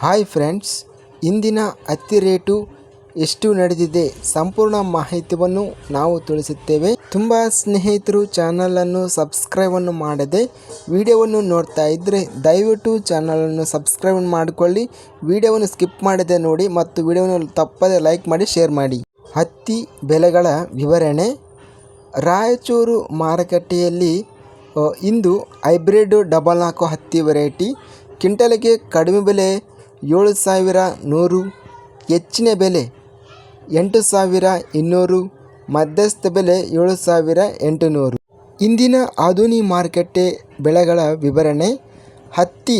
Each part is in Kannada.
ಹಾಯ್ ಫ್ರೆಂಡ್ಸ್, ಇಂದಿನ ಹತ್ತಿ ರೇಟು ಎಷ್ಟು ನಡೆದಿದೆ ಸಂಪೂರ್ಣ ಮಾಹಿತಿಯನ್ನು ನಾವು ತಿಳಿಸುತ್ತೇವೆ. ತುಂಬ ಸ್ನೇಹಿತರು ಚಾನಲನ್ನು ಸಬ್ಸ್ಕ್ರೈಬನ್ನು ಮಾಡದೆ ವಿಡಿಯೋವನ್ನು ನೋಡ್ತಾ ಇದ್ದರೆ ದಯವಿಟ್ಟು ಚಾನಲನ್ನು ಸಬ್ಸ್ಕ್ರೈಬ್ ಮಾಡಿಕೊಳ್ಳಿ. ವಿಡಿಯೋವನ್ನು ಸ್ಕಿಪ್ ಮಾಡದೆ ನೋಡಿ ಮತ್ತು ವಿಡಿಯೋವನ್ನು ತಪ್ಪದೆ ಲೈಕ್ ಮಾಡಿ, ಶೇರ್ ಮಾಡಿ. ಹತ್ತಿ ಬೆಲೆಗಳ ವಿವರಣೆ. ರಾಯಚೂರು ಮಾರುಕಟ್ಟೆಯಲ್ಲಿ ಇಂದು ಹೈಬ್ರಿಡ್ ಡಬಲ್ ನಾಲ್ಕು ಹತ್ತಿ ವೆರೈಟಿ. ಕ್ವಿಂಟಲ್ಗೆ ಕಡಿಮೆ ಬೆಲೆ ಏಳು ಸಾವಿರ ನೂರು, ಹೆಚ್ಚಿನ ಬೆಲೆ ಎಂಟು ಸಾವಿರ ಇನ್ನೂರು, ಮಧ್ಯಸ್ಥ ಬೆಲೆ ಏಳು ಸಾವಿರ ಎಂಟುನೂರು. ಇಂದಿನ ಆಧುನಿಕ ಮಾರುಕಟ್ಟೆ ಬೆಳೆಗಳ ವಿವರಣೆ, ಹತ್ತಿ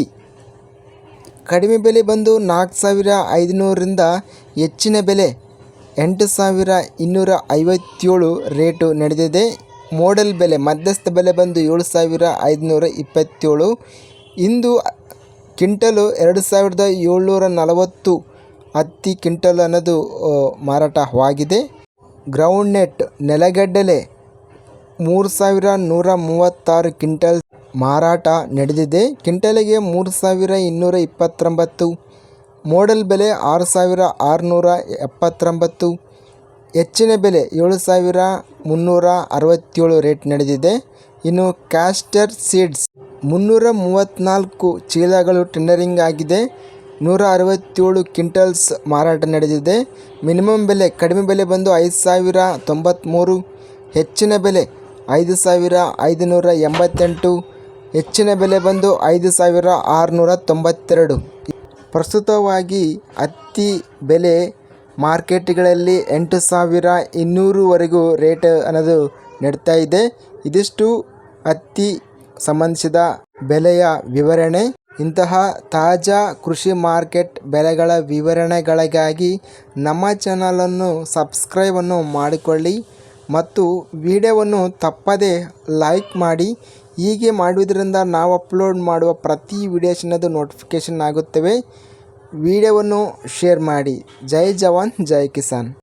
ಕಡಿಮೆ ಬೆಲೆ ಬಂದು ನಾಲ್ಕು ಸಾವಿರ ಐದುನೂರರಿಂದ ಹೆಚ್ಚಿನ ಬೆಲೆ ಎಂಟು ಸಾವಿರ ಇನ್ನೂರ ಐವತ್ತೇಳು ರೇಟು ನಡೆದಿದೆ. ಮೋಡಲ್ ಬೆಲೆ ಮಧ್ಯಸ್ಥ ಬೆಲೆ ಬಂದು ಏಳು ಸಾವಿರ ಐದುನೂರ ಇಪ್ಪತ್ತೇಳು ಇಂದು ಕ್ವಿಂಟಲು ಎರಡು ಸಾವಿರದ ಏಳ್ನೂರ ನಲವತ್ತು ಹತ್ತಿ ಕ್ವಿಂಟಲ್ ಅನ್ನೋದು ಮಾರಾಟವಾಗಿದೆ. ಗ್ರೌಂಡ್ ನೆಟ್ ನೆಲಗಡಲೆ ಮೂರು ಸಾವಿರ ನೂರ ಮೂವತ್ತಾರು ಕ್ವಿಂಟಲ್ ಮಾರಾಟ ನಡೆದಿದೆ. ಕ್ವಿಂಟಲಿಗೆ ಮೂರು ಸಾವಿರ ಇನ್ನೂರ ಇಪ್ಪತ್ತೊಂಬತ್ತು, ಮೋಡಲ್ ಬೆಲೆ ಆರು ಸಾವಿರ ಆರುನೂರ ಎಪ್ಪತ್ತೊಂಬತ್ತು, ಹೆಚ್ಚಿನ ಬೆಲೆ ಏಳು ಸಾವಿರ ಮುನ್ನೂರ ಅರವತ್ತೇಳು ರೇಟ್ ನಡೆದಿದೆ. ಇನ್ನು ಕ್ಯಾಸ್ಟರ್ ಸೀಡ್ಸ್ ಮುನ್ನೂರ ಮೂವತ್ತ್ನಾಲ್ಕು ಚೀಲಗಳು ಟೆಂಡರಿಂಗ್ ಆಗಿದೆ. ನೂರ ಅರವತ್ತೇಳು ಕ್ವಿಂಟಲ್ಸ್ ಮಾರಾಟ ನಡೆದಿದೆ. ಮಿನಿಮಮ್ ಬೆಲೆ, ಕಡಿಮೆ ಬೆಲೆ ಬಂದು ಐದು ಸಾವಿರ ತೊಂಬತ್ತ್ಮೂರು ಹೆಚ್ಚಿನ ಬೆಲೆ ಐದು ಸಾವಿರ ಐದುನೂರ ಎಂಬತ್ತೆಂಟು ಹೆಚ್ಚಿನ ಬೆಲೆ ಬಂದು ಐದು ಸಾವಿರ ಆರುನೂರ ತೊಂಬತ್ತೆರಡು ಪ್ರಸ್ತುತವಾಗಿ ಹತ್ತಿ ಬೆಲೆ ಮಾರ್ಕೆಟ್ಗಳಲ್ಲಿ ಎಂಟು ಸಾವಿರ ಇನ್ನೂರುವರೆಗೂ ರೇಟ್ ಅನ್ನೋದು ನಡೀತಾ ಇದೆ. ಇದಿಷ್ಟು ಹತ್ತಿ ಸಂಬಂಧಿಸಿದ ಬೆಲೆಯ ವಿವರಣೆ, ಇಂತಹ ತಾಜಾ ಕೃಷಿ ಮಾರ್ಕೆಟ್ ಬೆಲೆಗಳ ವಿವರಣೆಗಳಿಗಾಗಿ ನಮ್ಮ ಚಾನಲನ್ನು ಸಬ್ಸ್ಕ್ರೈಬನ್ನು ಮಾಡಿಕೊಳ್ಳಿ ಮತ್ತು ವಿಡಿಯೋವನ್ನು ತಪ್ಪದೇ ಲೈಕ್ ಮಾಡಿ. ಹೀಗೆ ಮಾಡುವುದರಿಂದ ನಾವು ಅಪ್ಲೋಡ್ ಮಾಡುವ ಪ್ರತಿ ವಿಡಿಯೋಸಿನದು ನೋಟಿಫಿಕೇಷನ್ ಆಗುತ್ತವೆ. ವಿಡಿಯೋವನ್ನು ಶೇರ್ ಮಾಡಿ. ಜೈ ಜವಾನ್, ಜೈ ಕಿಸಾನ್.